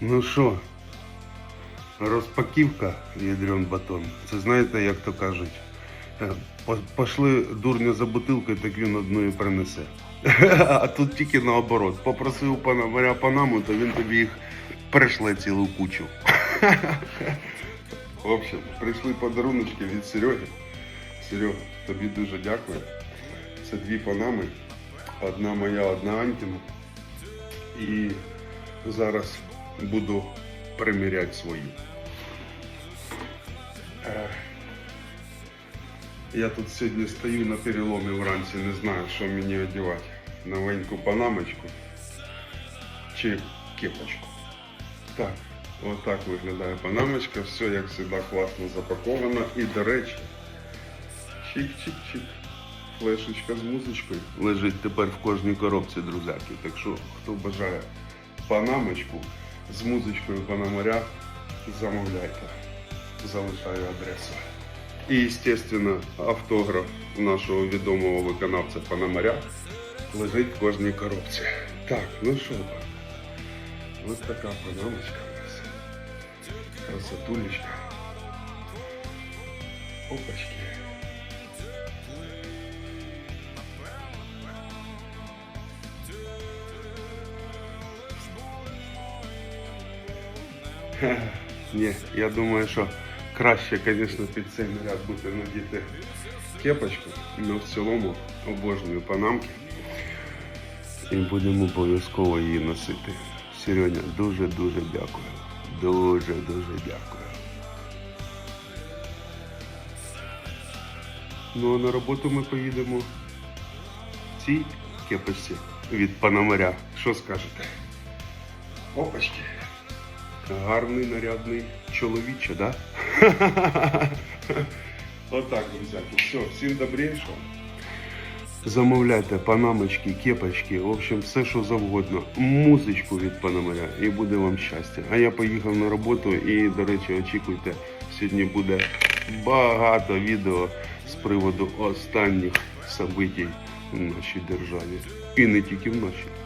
Ну що, розпаківка ядрен батон. Це знаєте, як то кажуть. е, Пошли дурня за бутилкою, так він одну і принесе. А тут тільки наоборот. Попросив пана моря Панаму, то він тобі їх пришле цілу кучу. В общем, прийшли подаруночки від Сереги. Серега, тобі дуже дякую. Це дві панами. Одна моя, одна Анькіна. І зараз буду приміряти свою. Е, Я тут сьогодні стою на переломі вранці, не знаю, що мені одягати. Новеньку панамочку чи кепочку. Так, отак виглядає панамочка, все як завжди класно запаковано. І до речі, чик-чик-чик. Флешечка з музичкою лежить тепер в кожній коробці, друзяки. Так що, хто бажає панамочку з музичкою Панамаря, замовляйте. Залишаю адресу. І, звісно, автограф нашого відомого виконавця Панамаря лежить в кожній коробці. Так, ну що так. Ось така панамочка у нас. Красотулечка. Опачки. Ні, я думаю, що краще, звісно, під цей наряд буде надіти кепочку, але в цілому обожнюю панамки. І будемо обов'язково її носити. Сереня, дуже-дуже дякую. Дуже-дуже дякую. Ну а на роботу ми поїдемо в цій кепочці від Панамаря. Що скажете? Опачки. Гарний нарядний чоловіче, да? Отак, друзяки. Все, всім добрейшого. Замовляйте панамочки, кепочки, в общем, все, що завгодно. Музичку від Панамаря і буде вам щастя. А я поїхав на роботу і, до речі, очікуйте, сьогодні буде багато відео з приводу останніх событий в нашій державі. І не тільки в нашій.